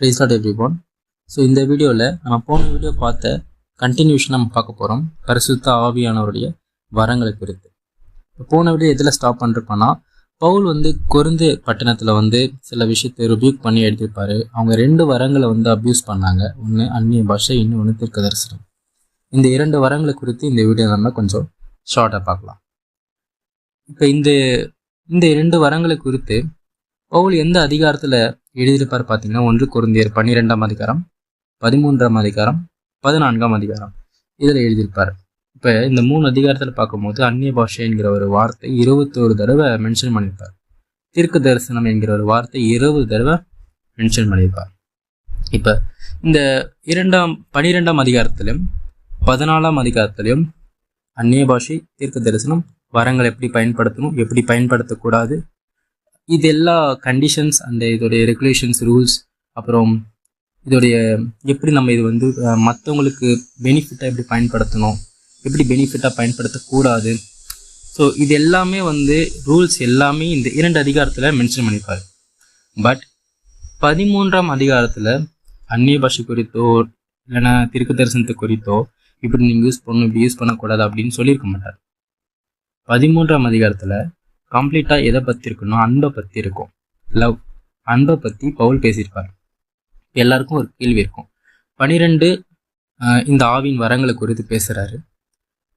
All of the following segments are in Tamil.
Price not every one so இந்த வீடியோவில் நம்ம போன வீடியோ பார்த்த கண்டினியூஷன் நம்ம பார்க்க போகிறோம் பரிசுத்த ஆவியானவருடைய வரங்களை குறித்து. இப்போ போன வீடியோ எதில் ஸ்டாப் பண்ணிருப்போன்னா பவுல் வந்து கொருந்து பட்டணத்தில் வந்து சில விஷயத்தை ரிபியூக் பண்ணி எடுத்திருப்பாரு அவங்க ரெண்டு வரங்களை வந்து அப்யூஸ் பண்ணாங்க. ஒன்று அந்நிய பாஷை இன்னொன்று ஒன்று தரிசனம். இந்த இரண்டு வரங்களை குறித்து இந்த வீடியோ நம்ம கொஞ்சம் ஷார்ட்டாக பார்க்கலாம். இப்போ இந்த இந்த இரண்டு வரங்களை குறித்து பவுல் எந்த அதிகாரத்தில் எழுதியிருப்பார் பார்த்தீங்கன்னா ஒன்று குருந்தியர் பன்னிரெண்டாம் அதிகாரம் பதிமூன்றாம் அதிகாரம் பதினான்காம் அதிகாரம். இதில் எழுதியிருப்பார். இப்போ இந்த மூணு அதிகாரத்தில் பார்க்கும்போது அந்நிய பாஷை என்கிற ஒரு வார்த்தை இருபத்தோரு தடவை மென்ஷன் பண்ணியிருப்பார். தீர்க்க தரிசனம் என்கிற ஒரு வார்த்தை இருபது தடவை மென்ஷன் பண்ணியிருப்பார். இப்போ இந்த இரண்டாம் பனிரெண்டாம் அதிகாரத்திலும் பதினாலாம் அதிகாரத்திலும் அந்நிய பாஷை தீர்க்க தரிசனம் வரங்களை எப்படி பயன்படுத்தணும் எப்படி பயன்படுத்தக்கூடாது இது எல்லா கண்டிஷன்ஸ் அந்த இதோடைய ரெகுலேஷன்ஸ் ரூல்ஸ் அப்புறம் இதோடைய எப்படி நம்ம இது வந்து மற்றவங்களுக்கு பெனிஃபிட்டாக எப்படி பயன்படுத்தணும் எப்படி பெனிஃபிட்டாக பயன்படுத்தக்கூடாது. ஸோ இது எல்லாமே வந்து ரூல்ஸ் எல்லாமே இந்த இரண்டு அதிகாரத்தில் மென்ஷன் பண்ணியிருப்பார் பட் பதிமூன்றாம் அதிகாரத்தில் அந்நிய பாஷை குறித்தோ இல்லைன்னா திருக்கு தரிசனத்தை குறித்தோ இப்படி நீங்கள் யூஸ் பண்ணணும் இப்படி யூஸ் பண்ணக்கூடாது அப்படின்னு சொல்லியிருக்க மாட்டார். பதிமூன்றாம் அதிகாரத்தில் கம்ப்ளீட்டாக எதை பற்றி இருக்குன்னா அன்பை பற்றி இருக்கும். லவ் அன்பை பற்றி பவுல் பேசியிருப்பார். எல்லாருக்கும் ஒரு கேள்வி இருக்கும். பனிரெண்டு இந்த ஆவின் வரங்களை குறித்து பேசுகிறாரு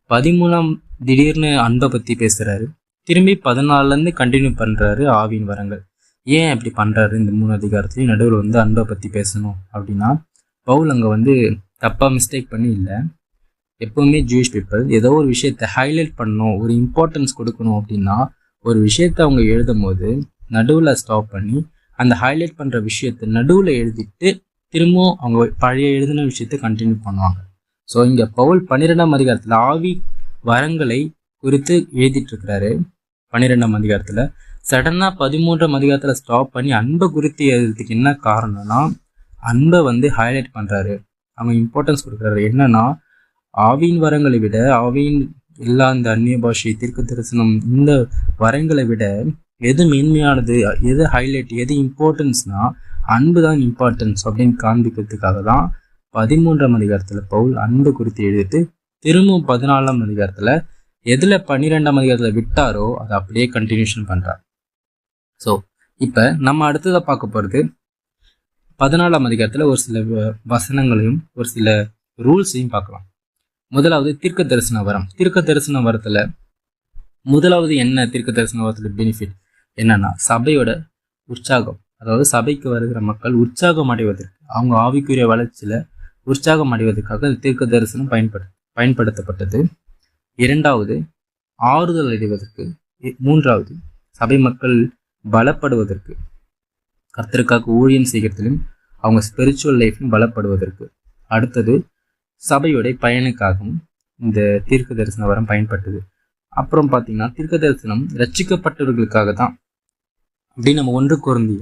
பதிமூணாம் திடீர்னு அன்பை பற்றி பேசுகிறாரு திரும்பி பதினாலுலேருந்து கண்டினியூ பண்ணுறாரு ஆவின் வரங்கள். ஏன் அப்படி பண்ணுறாரு இந்த மூணு அதிகாரத்துலையும் நடுவில் வந்து அன்பை பற்றி பேசணும் அப்படின்னா பவுல் அங்கே வந்து தப்பாக மிஸ்டேக் பண்ணி இல்லை. எப்போவுமே ஜூயிஷ் பீப்புள் ஏதோ ஒரு விஷயத்தை ஹைலைட் பண்ணணும் ஒரு இம்பார்ட்டன்ஸ் கொடுக்கணும் அப்படின்னா ஒரு விஷயத்த அவங்க எழுதும் போது நடுவில் ஸ்டாப் பண்ணி அந்த ஹைலைட் பண்ணுற விஷயத்தை நடுவில் எழுதிட்டு திரும்பவும் அவங்க பழைய எழுதின விஷயத்தை கண்டினியூ பண்ணுவாங்க. ஸோ இங்கே பவுல் பன்னிரெண்டாம் அதிகாரத்தில் ஆவி வரங்களை குறித்து எழுதிட்டுருக்கிறாரு. பன்னிரெண்டாம் அதிகாரத்தில் சடனாக பதிமூன்றாம் அதிகாரத்தில் ஸ்டாப் பண்ணி அன்பை குறித்து எழுதுறதுக்கு என்ன காரணம்னா அன்பை வந்து ஹைலைட் பண்ணுறாரு அவங்க இம்பார்ட்டன்ஸ் கொடுக்குறாரு. என்னன்னா ஆவியின் வரங்களை விட ஆவியின் எல்லா இந்த அந்நிய பாஷை தீர்க்க தரிசனம் இந்த வரங்களை விட எது மேன்மையானது எது ஹைலைட் எது இம்பார்ட்டன்ஸ்னா அன்பு தான் இம்பார்ட்டன்ஸ் அப்படின்னு காண்பிக்கிறதுக்காக தான் பதிமூன்றாம் அதிகாரத்தில் பவுல் அன்பு குறித்து எழுதிட்டு திரும்பவும் பதினாலாம் அதிகாரத்தில் எதில் பன்னிரெண்டாம் அதிகாரத்தில் விட்டாரோ அதை அப்படியே கண்டினியூஷன் பண்ணுறார் ஸோ இப்போ நம்ம அடுத்ததாக பார்க்க போகிறது பதினாலாம் அதிகாரத்தில் ஒரு சில வசனங்களையும் ஒரு சில ரூல்ஸையும் பார்க்கலாம். முதலாவது தீர்க்க தரிசன வரம். தீர்க்க தரிசன வரத்தில் முதலாவது என்ன தீர்க்க தரிசன வரத்தில் பெனிஃபிட் என்னன்னா சபையோட உற்சாகம். அதாவது சபைக்கு வருகிற மக்கள் உற்சாகம் அடைவதற்கு அவங்க ஆவிக்குரிய வளர்ச்சியில் உற்சாகம் அடைவதற்காக தீர்க்க தரிசனம் பயன்படு பயன்படுத்தப்பட்டது. இரண்டாவது ஆறுதல் அடைவதற்கு. மூன்றாவது சபை மக்கள் பலப்படுவதற்கு. கர்த்தருக்காக ஊழியம் செய்கிறதிலும் அவங்க ஸ்பிரிச்சுவல் லைஃப்லையும் பலப்படுவதற்கு. அடுத்தது சபையுடைய பயனுக்காகவும் இந்த தீர்க்க தரிசன வரம் பயன்பட்டது அப்புறம் பார்த்தீங்கன்னா தீர்க்க தரிசனம் ரச்சிக்கப்பட்டவர்களுக்காக தான் அப்படின்னு நம்ம ஒன்று குறந்திய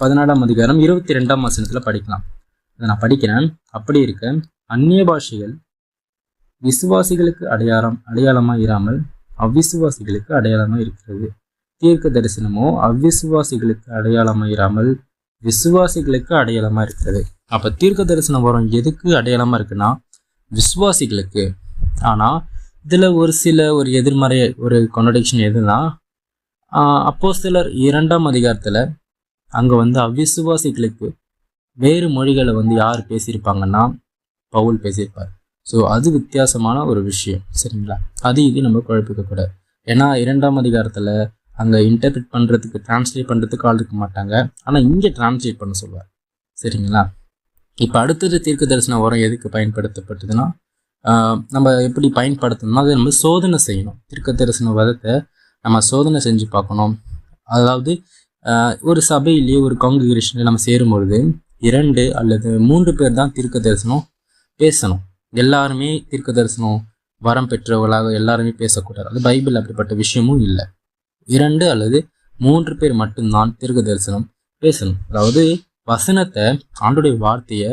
பதினாலாம் அதிகாரம் இருபத்தி ரெண்டாம் வசனத்தில் படிக்கலாம். அதை நான் படிக்கிறேன். அப்படி இருக்க அந்நிய பாஷைகள் விசுவாசிகளுக்கு அடையாளம் அடையாளமாக இராமல் அவ்விசுவாசிகளுக்கு அடையாளமாக இருக்கிறது. தீர்க்க தரிசனமோ அவ்விசுவாசிகளுக்கு அடையாளமாக இராமல் விசுவாசிகளுக்கு அடையாளமாக இருக்கிறது அப்போ தீர்க்க தரிசனம் வரும். எதுக்கு அடையாளமாக இருக்குன்னா விசுவாசிகளுக்கு. ஆனால் இதில் ஒரு சில ஒரு எதிர்மறை ஒரு கொண்டடிக்ஷன் எதுனா அப்போ சிலர் இரண்டாம் அதிகாரத்தில் அங்கே வந்து அவ்விசுவாசிகளுக்கு வேறு மொழிகளை வந்து யார் பேசியிருப்பாங்கன்னா பவுல் பேசியிருப்பார். ஸோ அது வித்தியாசமான ஒரு விஷயம். சரிங்களா? அது இது நம்ம குழப்பிக்கக்கூடாது. ஏன்னா இரண்டாம் அதிகாரத்தில் அங்கே இன்டர்பிரிட் பண்ணுறதுக்கு டிரான்ஸ்லேட் பண்ணுறதுக்கு ஆள் இருக்க மாட்டாங்க. ஆனால் இங்கே டிரான்ஸ்லேட் பண்ண சொல்லுவார். சரிங்களா? இப்போ அடுத்தது தீர்க்க தரிசனம் உரம் எதுக்கு பயன்படுத்தப்பட்டதுன்னா நம்ம எப்படி பயன்படுத்தணும்னா அதை நம்ம சோதனை செய்யணும். தீர்க்க தரிசன வதத்தை நம்ம சோதனை செஞ்சு பார்க்கணும். அதாவது ஒரு சபையிலேயே ஒரு காங்கிரிகேஷனில் நம்ம சேரும்பொழுது இரண்டு அல்லது மூன்று பேர் தான் தீர்க்க தரிசனம் பேசணும். எல்லாருமே தீர்க்க தரிசனம் வரம் பெற்றவர்களாக எல்லாருமே பேசக்கூடாது. அது பைபிள் அப்படிப்பட்ட விஷயமும் இல்லை. இரண்டு அல்லது மூன்று பேர் மட்டும்தான் தீர்க்க தரிசனம் பேசணும். அதாவது வசனத்தை ஆண்டுடைய வார்த்தையை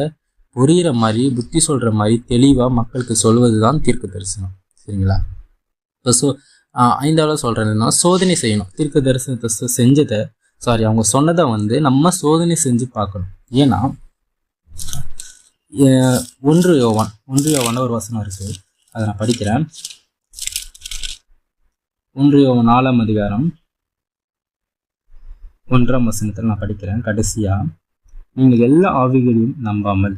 புரிகிற மாதிரி புத்தி சொல்கிற மாதிரி தெளிவாக மக்களுக்கு சொல்வது தான் தீர்க்க தரிசனம் சரிங்களா? இப்போ ஸோ ஐந்தாவது சொல்கிறேன்னா சோதனை செய்யணும். தீர்க்க தரிசனத்தை செஞ்சதை சாரி அவங்க சொன்னதை வந்து நம்ம சோதனை செஞ்சு பார்க்கணும். ஏன்னா ஒன்று யோவான் ஒன்று யோவான ஒரு வசனம் இருக்கு. அதை நான் படிக்கிறேன். ஒன்று நாலாம் அதிகாரம். ஒன்றாம் வசனத்தில் நான் படிக்கிறேன் கடைசியா. நீங்கள் எல்லா ஆவிகளையும் நம்பாமல்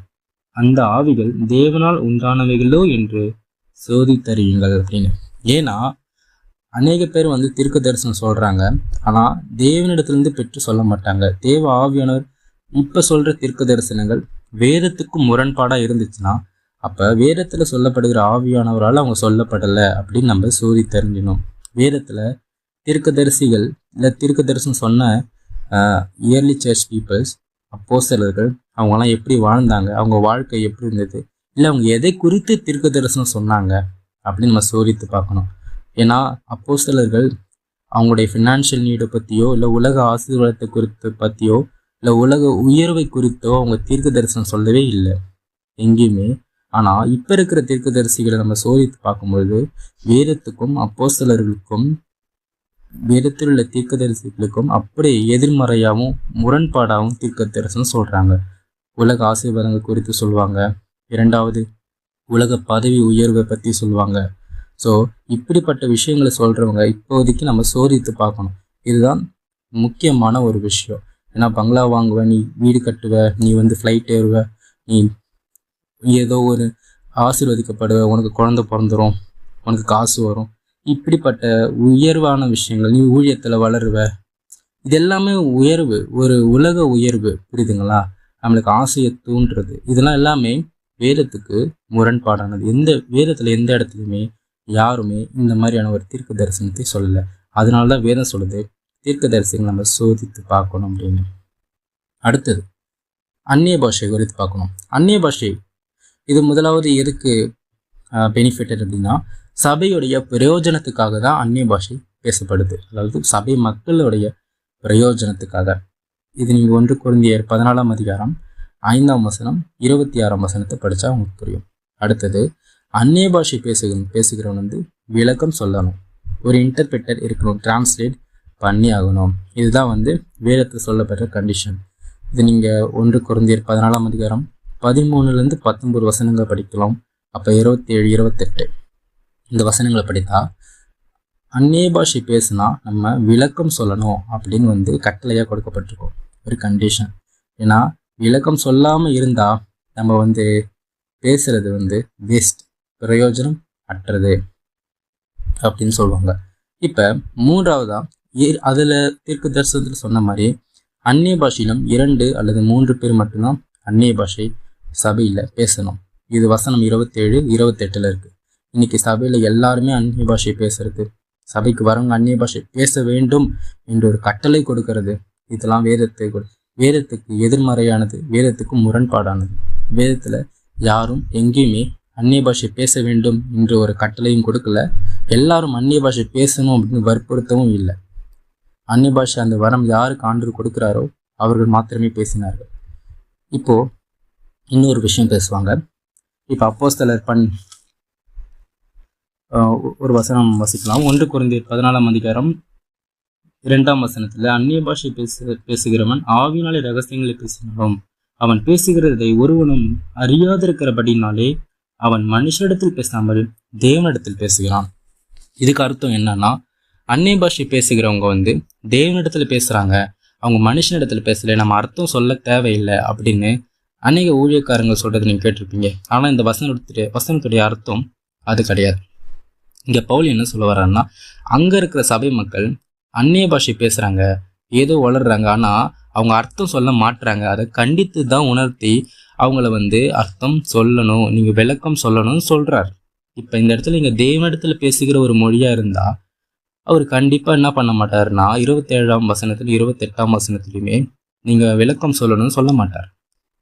அந்த ஆவிகள் தேவனால் உண்டானவைகளோ என்று சோதித்தறியுங்கள் அப்படின்னு. ஏன்னா அநேக பேர் வந்து திருக்க தரிசனம் சொல்றாங்க ஆனா தேவனிடத்திலிருந்து பெற்று சொல்ல மாட்டாங்க. தேவ ஆவியானவர் இப்ப சொல்ற திருக்க தரிசனங்கள் வேதத்துக்கு முரண்பாடாக இருந்துச்சுன்னா அப்ப வேதத்துல சொல்லப்படுகிற ஆவியானவரால் அவங்க சொல்லப்படலை அப்படின்னு நம்ம சோதி வேதத்தில் தீர்க்கதரிசிகள் இல்லை தீர்க்கதரிசனம் சொன்ன இயர்லி சர்ச் பீப்புள்ஸ் அப்போஸ்தலர்கள் அவங்கெல்லாம் எப்படி வாழ்ந்தாங்க அவங்க வாழ்க்கை எப்படி இருந்தது இல்லை அவங்க எதை குறித்து தீர்க்க தரிசனம் சொன்னாங்க அப்படின்னு நம்ம சோதித்து பார்க்கணும். ஏன்னா அப்போஸ்தலர்கள் அவங்களுடைய ஃபினான்ஷியல் நீடை பற்றியோ இல்லை உலக ஆசீர்வாதத்தை குறித்து பற்றியோ இல்லை உலக உயர்வை குறித்தோ அவங்க தீர்க்க தரிசனம் சொல்லவே இல்லை. எங்கேயுமே ஆனால் இப்போ இருக்கிற தீர்க்கதரிசிகளை நம்ம சோதித்து பார்க்கும்பொழுது வேதத்துக்கும் அப்போஸ்தலர்களுக்கும் வேதத்தில் உள்ள தீர்க்கதரிசிகளுக்கும் அப்படியே எதிர்மறையாகவும் முரண்பாடாகவும் தீர்க்கதரிசனம் சொல்கிறாங்க உலக ஆசீர்வாதங்கள் குறித்து சொல்லுவாங்க இரண்டாவது உலக பதவி உயர்வை பற்றி சொல்லுவாங்க ஸோ இப்படிப்பட்ட விஷயங்களை சொல்கிறவங்க இப்போதைக்கு நம்ம சோதித்து பார்க்கணும். இதுதான் முக்கியமான ஒரு விஷயம். ஏன்னா பங்களா வாங்குவ நீ வீடு கட்டுவ நீ வந்து ஃப்ளைட் ஏறுவ நீ ஏதோ ஒரு ஆசீர்வதிக்கப்படுவ உனக்கு குழந்தை பிறந்துரும் உனக்கு காசு வரும். இப்படிப்பட்ட உயர்வான விஷயங்கள் நீ ஊழியத்தில் வளருவ. இது எல்லாமே உயர்வு ஒரு உலக உயர்வு புரியுதுங்களா? நம்மளுக்கு ஆசையை தூண்டுறது. இதெல்லாம் எல்லாமே வேதத்துக்கு முரண்பாடானது. எந்த வேதத்தில் எந்த இடத்துலையுமே யாருமே இந்த மாதிரியான ஒரு தீர்க்க தரிசனத்தை சொல்லலை. அதனால தான் வேதம் சொல்லுது தீர்க்க தரிசனங்களை நம்ம சோதித்து பார்க்கணும் அப்படின்னு. அடுத்தது அந்நிய பாஷை குறித்து பார்க்கணும். அந்நிய பாஷை இது முதலாவது எதுக்கு பெனிஃபிட் அப்படின்னா சபையுடைய பிரயோஜனத்துக்காக தான் அந்நிய பாஷை பேசப்படுது. அதாவது சபை மக்களுடைய பிரயோஜனத்துக்காக. இது நீங்கள் ஒன்று குழந்தையர் பதினாலாம் அதிகாரம் ஐந்தாம் வசனம் இருபத்தி ஆறாம் வசனத்தை படித்தா உங்களுக்கு புரியும். அடுத்தது அந்நிய பாஷை பேசுகிற பேசுகிறவன் வந்து விளக்கம் சொல்லணும். ஒரு இன்டர்பிரட்டர் இருக்கணும் டிரான்ஸ்லேட் பண்ணி ஆகணும். இதுதான் வந்து வேதத்தில் சொல்லப்பட்ட கண்டிஷன் இது நீங்கள் ஒன்று குழந்தையர் பதினாலாம் அதிகாரம் பதிமூணுலேருந்து பத்தொம்பது வசனங்கள் படிக்கலாம். அப்போ இருபத்தேழு இருபத்தெட்டு. இந்த வசனங்களை படித்தா அந்நிய பாஷை பேசுனா நம்ம விளக்கம் சொல்லணும் அப்படின்னு வந்து கட்டளையாக கொடுக்கப்பட்டிருக்கோம். ஒரு கண்டிஷன் ஏன்னா விளக்கம் சொல்லாமல் இருந்தால் நம்ம வந்து பேசுறது வந்து வேஸ்ட் பிரயோஜனம் அற்றது அப்படின்னு சொல்லுவாங்க. இப்போ மூன்றாவதா அதில் தீர்க்க தரிசனத்தில் சொன்ன மாதிரி அந்நிய பாஷையிலும் இரண்டு அல்லது மூன்று பேர் மட்டும்தான் அந்நிய பாஷை சபையில் பேசணும். இது வசனம் இருபத்தேழு இருபத்தெட்டில் இருக்குது இன்னைக்கு சபையில் எல்லாருமே அந்நிய பாஷை பேசுறது. சபைக்கு வரவங்க அந்நிய பாஷை பேச வேண்டும் என்று ஒரு கட்டளை கொடுக்கறது. இதெல்லாம் வேதத்தை கொடு- வேதத்துக்கு எதிர்மறையானது வேதத்துக்கு முரண்பாடானது. வேதத்தில் யாரும் எங்கேயுமே அந்நிய பாஷை பேச வேண்டும் என்று ஒரு கட்டளையும் கொடுக்கல. எல்லாரும் அந்நிய பாஷை பேசணும் அப்படின்னு வற்புறுத்தவும் இல்லை. அந்நிய பாஷை அந்த வரம் யாருக்கு ஆண்டு கொடுக்குறாரோ அவர்கள் மாத்திரமே பேசினார்கள். இப்போது இன்னொரு விஷயம் பேசுவாங்க. இப்போ அப்போஸ்தலர் பண் ஒரு வசனம் வசிக்கலாம். ஒன்று குறைந்த பதினாலாம் அதிகாரம் இரண்டாம் வசனத்தில் அந்நிய பாஷை பேசு பேசுகிறவன் ஆவினாலே ரகசியங்களை பேசினாலும் அவன் பேசுகிறதை ஒருவனும் அறியாதிருக்கிறபடினாலே அவன் மனுஷனிடத்தில் பேசாமல் தேவனிடத்தில் பேசுகிறான். இதுக்கு அர்த்தம் என்னன்னா அந்நிய பாஷை பேசுகிறவங்க வந்து தேவனிடத்தில் பேசுறாங்க. அவங்க மனுஷனிடத்தில் பேசல நம்ம அர்த்தம் சொல்ல தேவையில்லை அப்படின்னு அநேக ஊழியக்காரங்க சொல்றதை நீங்கள் கேட்டிருப்பீங்க. ஆனால் இந்த வசனத்துடைய வசனத்துடைய அர்த்தம் அது கிடையாது. இங்கே பவுல் என்ன சொல்ல வர்றாருன்னா அங்கே இருக்கிற சபை மக்கள் அந்நிய பாஷை பேசுகிறாங்க ஏதோ வளர்றாங்க ஆனால் அவங்க அர்த்தம் சொல்ல மாட்டுறாங்க அதை கண்டித்து தான் உணர்த்தி அவங்கள வந்து அர்த்தம் சொல்லணும் நீங்கள் விளக்கம் சொல்லணும்னு சொல்கிறார் இப்போ இந்த இடத்துல நீங்கள் தேவனிடத்தில் பேசுகிற ஒரு மொழியாக இருந்தால் அவர் கண்டிப்பாக என்ன பண்ண மாட்டாருன்னா இருபத்தேழாம் வசனத்துல இருபத்தெட்டாம் வசனத்துலையுமே நீங்கள் விளக்கம் சொல்லணும்னு சொல்ல மாட்டார்.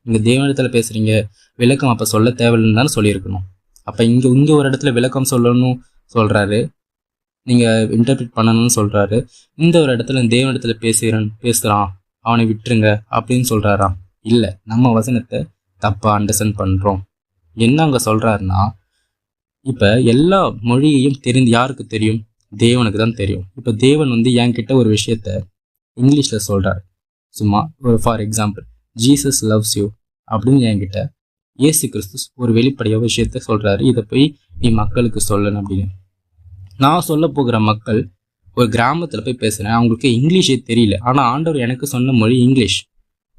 நீங்கள் தேவனிடத்தில் பேசுகிறீங்க விளக்கம் அப்போ சொல்ல தேவையில்லைன்னு தானே சொல்லியிருக்கணும். அப்போ இங்கே இங்கே ஒரு இடத்துல விளக்கம் சொல்லணும் சொல்கிறாரு நீங்கள் இன்டர்பிரிட் பண்ணணும்னு சொல்கிறாரு இந்த ஒரு இடத்துல தேவனிடத்தில் பேசுகிறேன் பேசுகிறான் அவனை விட்டுருங்க அப்படின்னு சொல்கிறாராம் இல்லை நம்ம வசனத்தை தப்பாக அண்டர்ஸ்டாண்ட் பண்ணுறோம் என்ன அங்கே சொல்கிறாருன்னா இப்போ எல்லா மொழியையும் தெரிந்து யாருக்கு தெரியும்? தேவனுக்கு தான் தெரியும். இப்போ தேவன் வந்து என்கிட்ட ஒரு விஷயத்த இங்கிலீஷில் சொல்கிறார் சும்மா ஒரு for example Jesus loves you அப்படின்னு என்கிட்ட இயேசு கிறிஸ்து ஒரு வெளிப்படையாக விஷயத்த சொல்கிறாரு இதை போய் நீ மக்களுக்கு சொல்லணும் அப்படின்னு. நான் சொல்ல போகிற மக்கள் ஒரு கிராமத்தில் போய் பேசுகிறேன் அவங்களுக்கு இங்கிலீஷே தெரியல. ஆனால் ஆண்டவர் எனக்கு சொன்ன மொழி இங்கிலீஷ்.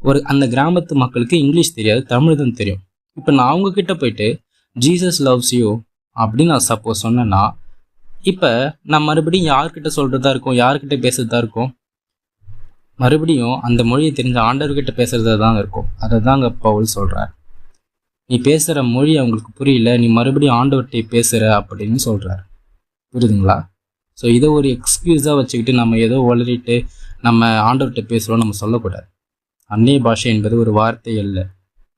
ஒரு அந்த கிராமத்து மக்களுக்கு இங்கிலீஷ் தெரியாது தமிழ் தான் தெரியும். இப்போ நான் அவங்கக்கிட்ட போயிட்டு ஜீசஸ் லவ்ஸ் யூ அப்படின்னு நான் சப்போஸ் சொன்னேன்னா இப்போ நான் மறுபடியும் யார்கிட்ட சொல்கிறதா இருக்கும்? யார்கிட்ட பேசுறதா இருக்கும்? மறுபடியும் அந்த மொழியை தெரிஞ்ச ஆண்டவர்கிட்ட பேசுறதா தான் இருக்கும். அதை தாங்க பவுல் சொல்கிறார் நீ பேசுகிற மொழி அவங்களுக்கு புரியல நீ மறுபடியும் ஆண்டவர்கிட்ட பேசுகிற அப்படின்னு சொல்கிறார் புரியுதுங்களா? ஸோ இதை ஒரு எக்ஸ்கியூஸாக வச்சுக்கிட்டு நம்ம ஏதோ வளரிட்டு நம்ம ஆண்டவர்கிட்ட பேசுகிறோம் நம்ம சொல்லக்கூடாது. அந்நிய பாஷை என்பது ஒரு வார்த்தை அல்ல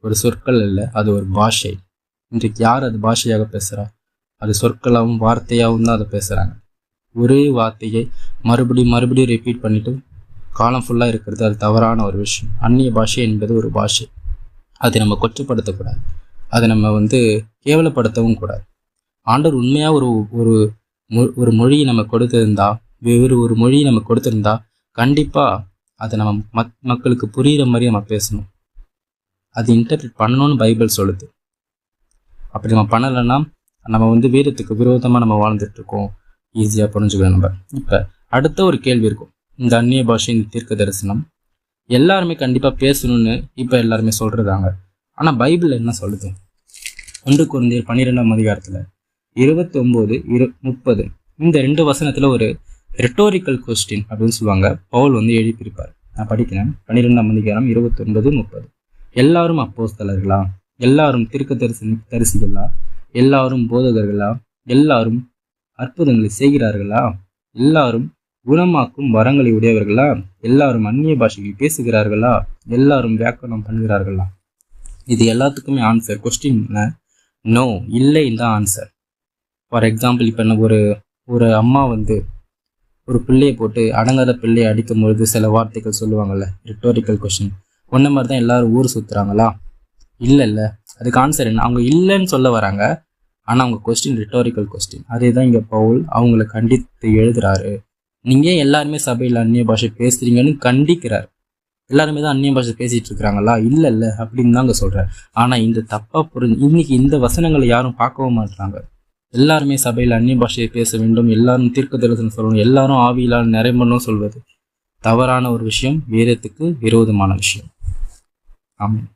ஒரு சொற்கள் அல்ல அது ஒரு பாஷை. இன்றைக்கு யார் அது பாஷையாக பேசுகிறா அது சொற்களாகவும் வார்த்தையாகவும் தான் அதை பேசுகிறாங்க ஒரே வார்த்தையை மறுபடியும் மறுபடியும் ரிப்பீட் பண்ணிவிட்டு காலம் ஃபுல்லாக இருக்கிறது அது தவறான ஒரு விஷயம். அந்நிய பாஷை என்பது ஒரு பாஷை. அதை நம்ம கொச்சப்படுத்தக்கூடாது அதை நம்ம வந்து கேவலப்படுத்தவும் கூடாது. ஆண்டவர் உண்மையாக ஒரு ஒரு மொ- ஒரு மொழியை நம்ம கொடுத்திருந்தா வேறு ஒரு மொழியை நம்ம கொடுத்திருந்தா கண்டிப்பாக அதை நம்ம மக் மக்களுக்கு புரிகிற மாதிரி நம்ம பேசணும். அது இன்டர்பிரட் பண்ணணும்னு பைபிள் சொல்லுது. அப்படி நம்ம பண்ணலைன்னா நம்ம வந்து வீரத்துக்கு விரோதமாக நம்ம வாழ்ந்துட்டு இருக்கோம். ஈஸியாக புரிஞ்சுக்கலாம் நம்ம. இப்போ அடுத்த ஒரு கேள்வி இருக்கும். இந்த அந்நிய பாஷை இந்த தீர்க்க தரிசனம். எல்லாருமே கண்டிப்பாக பேசணும்னு இப்போ எல்லாருமே சொல்கிறதாங்க ஆனால் பைபிள் என்ன சொல்லுது? ஒன்று குருந்தியர் பன்னிரெண்டாம் அதிகாரத்தில் இருபத்தி ஒம்பது இரு முப்பது. இந்த ரெண்டு வசனத்தில் ஒரு ரெட்டோரிக்கல் கொஸ்டின் அப்படின்னு சொல்லுவாங்க. பவுல் வந்து எழுப்பியிருப்பார் நான் படிக்கிறேன். பன்னிரெண்டாம் அதிகாரம் இருபத்தொன்பது முப்பது. எல்லாரும் அப்போஸ்தலர்களா? எல்லாரும் திருக்க தரிசன தரிசிகளா? எல்லாரும் போதகர்களா? எல்லாரும் அற்புதங்களை செய்கிறார்களா? எல்லாரும் குணமாக்கும் வரங்களை உடையவர்களா? எல்லாரும் அந்நிய பாஷைக்கு பேசுகிறார்களா? எல்லாரும் வியாக்கரணம் பண்ணுகிறார்களா? இது எல்லாத்துக்குமே ஆன்சர் கொஸ்டின் நோ இல்லை தான் ஆன்சர் ஃபார் எக்ஸாம்பிள் இப்போ என்ன ஒரு ஒரு அம்மா வந்து ஒரு பிள்ளையை போட்டு அடங்காத பிள்ளையை அடிக்கும் பொழுது சில வார்த்தைகள் சொல்லுவாங்கல்ல ரிட்டோரிக்கல் கொஸ்டின் ஒன்றை மாதிரி தான் எல்லாரும் ஊர் சுற்றுறாங்களா இல்லை இல்லை. அதுக்கு ஆன்சர் என்ன? அவங்க இல்லைன்னு சொல்ல வராங்க. ஆனால் அவங்க கொஸ்டின் ரிட்டோரிக்கல் கொஸ்டின் அதே தான் இங்கே பவுல் அவங்கள கண்டித்து எழுதுறாரு. நீங்கள் ஏன் எல்லாருமே சபையில் அந்நிய பாஷை பேசுகிறீங்கன்னு கண்டிக்கிறார். எல்லாருமே தான் அந்நிய பாஷை பேசிகிட்டு இருக்கிறாங்களா? இல்லை இல்லை அப்படின்னு தாங்க சொல்கிறார் ஆனால் இந்த தப்பாக புரிஞ்சு இன்னைக்கு இந்த வசனங்களை யாரும் பார்க்கவும் மாட்டாங்க எல்லாருமே சபையில் அந்நிய பாஷையை பேச வேண்டும் எல்லாரும் தீர்க்க தரிசனம் சொல்லணும் எல்லாரும் ஆவியிலால் நிறைமணும் சொல்வது தவறான ஒரு விஷயம் வேதத்துக்கு விரோதமான விஷயம். ஆமாம்